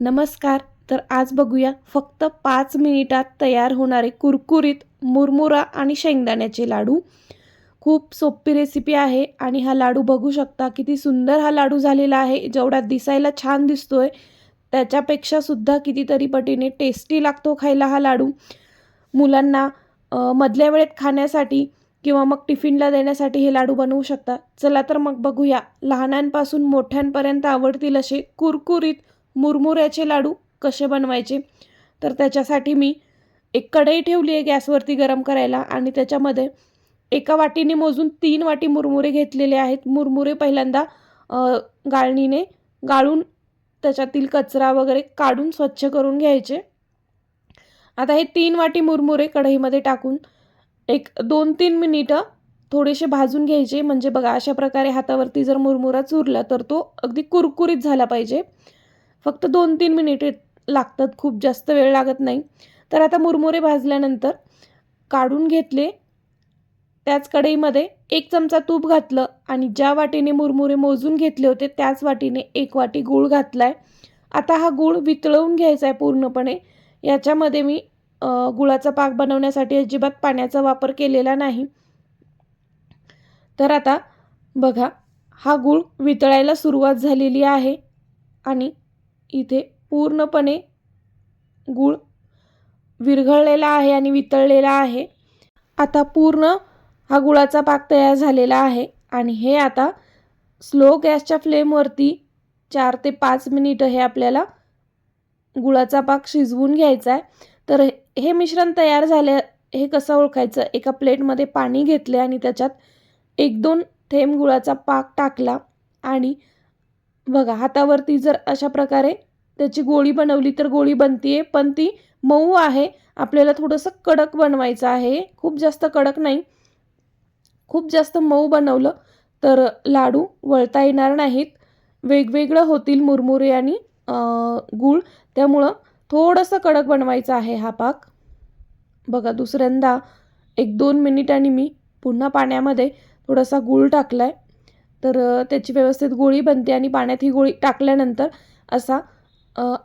नमस्कार तर आज बघूया फक्त पाच मिनिटात तयार होणारे कुरकुरीत मुरमुरा आणि शेंगदाण्याचे लाडू. खूप सोपी रेसिपी आहे आणि हा लाडू बघू शकता किती सुंदर हा लाडू झालेला आहे जेवढा दिसायला छान दिसतोय. त्याच्यापेक्षा सुद्धा कितीतरी पटीने टेस्टी लागतो खायला हा लाडू. मुलांना मधल्या वेळेत खाण्यासाठी किंवा मग टिफिनला देण्यासाठी हे लाडू बनवू शकता. चला तर मग बघूया लहानांपासून मोठ्यांपर्यंत आवडतील असे कुरकुरीत मुरमुऱ्याचे लाडू कसे बनवायचे? तर त्याच्यासाठी मी एक कढई ठेवली आहे गॅसवरती गरम करायला आणि त्याच्यामध्ये एका वाटीने मोजून तीन वाटी मुरमुरे घेतलेले आहेत. मुरमुरे पहिल्यांदा गाळणीने गाळून त्याच्यातील कचरा वगैरे काढून स्वच्छ करून घ्यायचे. आता हे तीन वाटी मुरमुरे कढईमध्ये टाकून एक दोन तीन मिनिटं थोडेसे भाजून घ्यायचे. म्हणजे बघा अशा प्रकारे हातावरती जर मुरमुरा चुरला तर तो अगदी कुरकुरीत झाला पाहिजे. फक्त दोन तीन मिनिटे लागतात खूप जास्त वेळ लागत नाही. तर आता मुरमुरे भाजल्यानंतर काढून घेतले. त्याच कढईमध्ये एक चमचा तूप घातलं आणि ज्या वाटीने मुरमुरे मोजून घेतले होते त्याच वाटीने एक वाटी गूळ घातला आहे आता हा गूळ वितळवून घ्यायचा आहे पूर्णपणे. याच्यामध्ये मी गुळाचा पाक बनवण्यासाठी अजिबात पाण्याचा वापर केलेला नाही. तर आता बघा हा गूळ वितळायला सुरुवात झालेली आहे आणि इथे पूर्णपणे गूळ विरघळलेला आहे आणि वितळलेला आहे. आता पूर्ण हा गुळाचा पाक तयार झालेला आहे आणि हे आता स्लो गॅसच्या फ्लेमवरती चार ते पाच मिनिटं हे आपल्याला गुळाचा पाक शिजवून घ्यायचा आहे. तर हे- हे मिश्रण तयार झाले हे कसं ओळखायचं? एका प्लेटमध्ये पाणी घेतले आणि त्याच्यात एक दोन थेंब गुळाचा पाक टाकला आणि बघा हातावरती जर अशा प्रकारे त्याची गोळी बनवली तर गोळी बनते पण ती मऊ आहे. आपल्याला थोडंसं कडक बनवायचं आहे. खूप जास्त कडक नाही. खूप जास्त मऊ बनवलं तर लाडू वळता येणार नाहीत. वेगवेगळं होतील मुरमुरे आणि गूळ. त्यामुळं थोडंसं कडक बनवायचं आहे हा पाक. बघा दुसऱ्यांदा एक दोन मिनिटांनी मी पुन्हा पाण्यामध्ये थोडासा गूळ टाकला आहे तर त्याची व्यवस्थित गोळी बनते आणि पाण्यात ही गोळी टाकल्यानंतर असा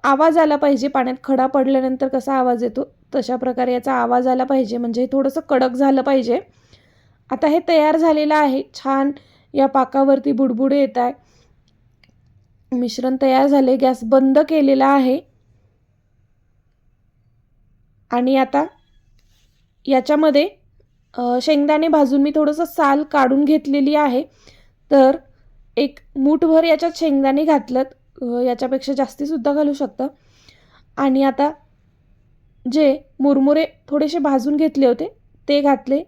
आवाज आला पाहिजे. पाण्यात खडा पडल्यानंतर कसा आवाज येतो तशा प्रकारे याचा आवाज आला पाहिजे. म्हणजे थोडंसं कडक झालं पाहिजे. आता हे तयार झालेलं आहे. छान या पाकावरती बुडबुडे येत आहे. मिश्रण तयार झाले. गॅस बंद केलेला आहे. आणि आता याच्यामध्ये शेंगदाणे भाजून मी थोडंसं साल काढून घेतलेली आहे. तर एक मूठभर याच्यात शेंगदाणे घातलं याच्यापेक्षा जास्तीसुद्धा घालू शकता. आणि आता जे मुरमुरे थोडेसे भाजून घेतले होते ते घातले.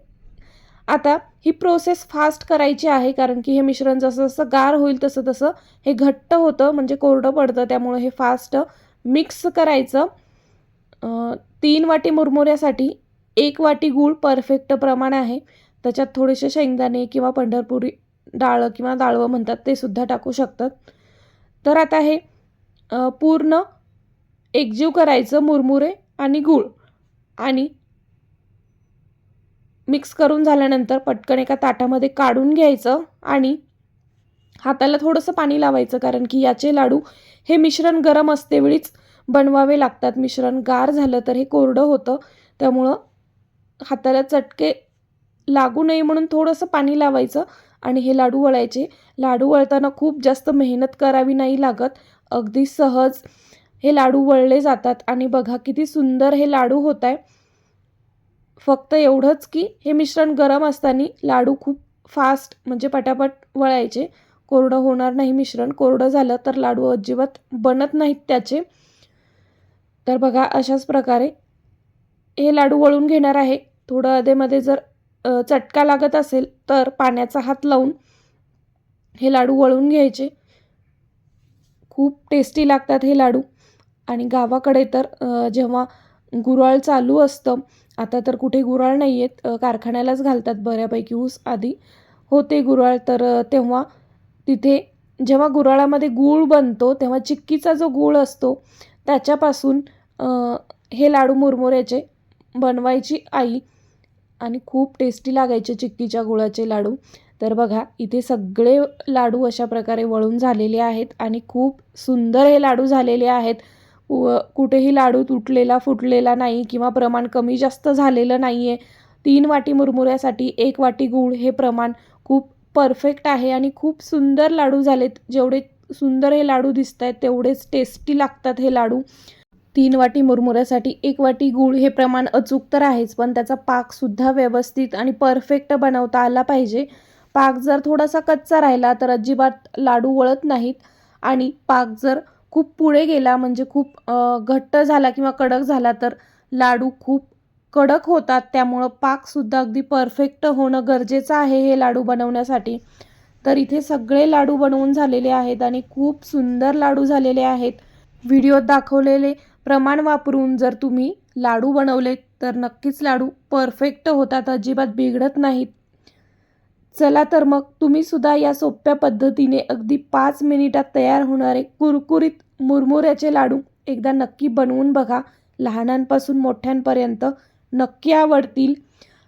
आता ही प्रोसेस फास्ट करायची आहे कारण की हे मिश्रण जसं जसं गार होईल तसं तसं हे घट्ट होतं म्हणजे कोरडं पडतं त्यामुळं हे फास्ट मिक्स करायचं. तीन वाटी मुरमुऱ्यासाठी एक वाटी गूळ परफेक्ट प्रमाण आहे. त्याच्यात थोडेसे शेंगदाणे किंवा पंढरपुरी डाळं किंवा डाळवं म्हणतात ते सुद्धा टाकू शकतात. तर आता हे पूर्ण एकजीव करायचं मुरमुरे आणि गूळ आणि मिक्स करून झाल्यानंतर पटकन एका ताटामध्ये काढून घ्यायचं आणि हाताला थोडंसं पाणी लावायचं कारण की याचे लाडू हे मिश्रण गरम असतेवेळीच बनवावे लागतात. मिश्रण गार झालं तर हे कोरडं होतं. त्यामुळं हाताला चटके लागू नये म्हणून थोडंसं पाणी लावायचं. आणि हे लाडू वळायचे. लाडू वळताना खूप जास्त मेहनत करावी नाही लागत. अगदी सहज हे लाडू वळले जातात. आणि बघा किती सुंदर हे लाडू होत आहे फक्त एवढंच की हे मिश्रण गरम असताना लाडू खूप फास्ट म्हणजे पटापट वळायचे. कोरडं होणार नाही मिश्रण. कोरडं झालं तर लाडू अजिबात बनत नाहीत त्याचे. तर बघा अशाच प्रकारे हे लाडू वळून घेणार आहे. थोडं अधेमध्ये जर चटका लागत असेल तर पाण्याचा हात लावून हे लाडू वळून घ्यायचे. खूप टेस्टी लागतात हे लाडू. आणि गावाकडे तर जेव्हा गुराळ चालू असतं आता तर कुठे गुराळ नाही आहेत कारखान्यालाच घालतात बऱ्यापैकी ऊस आधी होते गुराळ तर तेव्हा तिथे जेव्हा गुराळामध्ये गूळ बनतो तेव्हा चिक्कीचा जो गूळ असतो त्याच्यापासून हे लाडू मुरमुऱ्याचे बनवायची आई आणि खूप टेस्टी लागायचे चिक्कीच्या गुळाचे लाडू. तर बघा इथे सगळे लाडू अशा प्रकारे वळून झालेले आहेत आणि खूप सुंदर हे लाडू झालेले आहेत. व कुठेही लाडू तुटलेला फुटलेला नाही किंवा प्रमाण कमी जास्त झालेलं नाही आहे तीन वाटी मुरमुऱ्यासाठी एक वाटी गूळ हे प्रमाण खूप परफेक्ट आहे आणि खूप सुंदर लाडू झालेत. जेवढे सुंदर हे लाडू दिसत आहेत तेवढेच टेस्टी लागतात हे लाडू. तीन वाटी मुरमुऱ्यासाठी एक वाटी गूळ हे प्रमाण अचूक तर आहेच पण त्याचा पाकसुद्धा व्यवस्थित आणि परफेक्ट बनवता आला पाहिजे. पाक जर थोडासा कच्चा राहिला तर अजिबात लाडू वळत नाहीत आणि पाक जर खूप पुढे गेला म्हणजे खूप घट्ट झाला किंवा कडक झाला तर लाडू खूप कडक होतात. त्यामुळं पाकसुद्धा अगदी परफेक्ट होणं गरजेचं आहे हे लाडू बनवण्यासाठी. तर इथे सगळे लाडू बनवून झालेले आहेत आणि खूप सुंदर लाडू झालेले आहेत. व्हिडिओत दाखवलेले प्रमाण वापरून जर तुम्ही लाडू बनवले तर नक्कीच लाडू परफेक्ट होतात अजिबात बिघडत नाहीत. चला तर मग तुम्हीसुद्धा या सोप्या पद्धतीने अगदी पाच मिनिटात तयार होणारे कुरकुरीत मुरमुऱ्याचे लाडू एकदा नक्की बनवून बघा. लहानांपासून मोठ्यांपर्यंत नक्की आवडतील.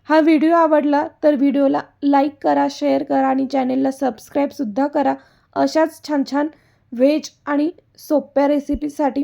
हा व्हिडिओ आवडला तर व्हिडिओला लाईक करा शेअर करा आणि चॅनेलला सबस्क्राईबसुद्धा करा. अशाच छान छान व्हेज आणि सोप्या रेसिपीसाठी